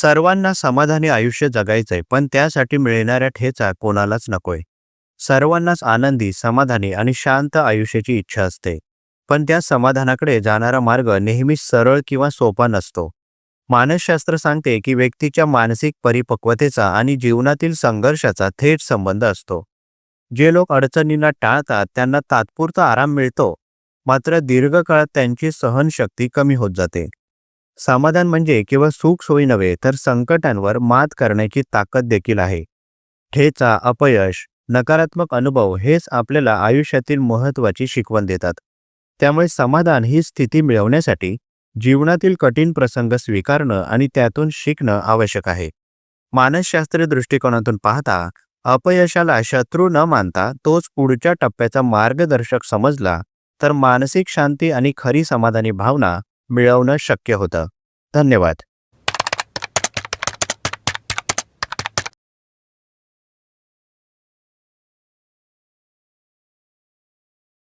सर्वांना समाधानी आयुष्य जगायचंय पण त्यासाठी मिळणाऱ्या ठेचा कोणालाच नकोय. सर्वांनाच आनंदी समाधानी आणि शांत आयुष्याची इच्छा असते. पण त्या समाधानाकडे जाणारा मार्ग नेहमीच सरळ किंवा सोपा नसतो. मानसशास्त्र सांगते की व्यक्तीच्या मानसिक परिपक्वतेचा आणि जीवनातील संघर्षाचा थेट संबंध असतो. जे लोक अडचणींना टाळतात त्यांना तात्पुरता आराम मिळतो. मात्र दीर्घकाळात त्यांची सहनशक्ती कमी होत जाते. समाधान म्हणजे केवळ सुख सोयी नव्हे तर संकटांवर मात करण्याची ताकद देखील आहे. ठेचा अपयश नकारात्मक अनुभव हेच आपल्याला आयुष्यातील महत्त्वाची शिकवण देतात. त्यामुळे समाधान ही स्थिती मिळवण्यासाठी जीवनातील कठीण प्रसंग स्वीकारणं आणि त्यातून शिकणं आवश्यक आहे. मानसशास्त्रीय दृष्टिकोनातून पाहता अपयशाला शत्रू न मानता तोच पुढच्या टप्प्याचा मार्गदर्शक समजला तर मानसिक शांती आणि खरी समाधानी भावना मिळवणं शक्य होतं. धन्यवाद.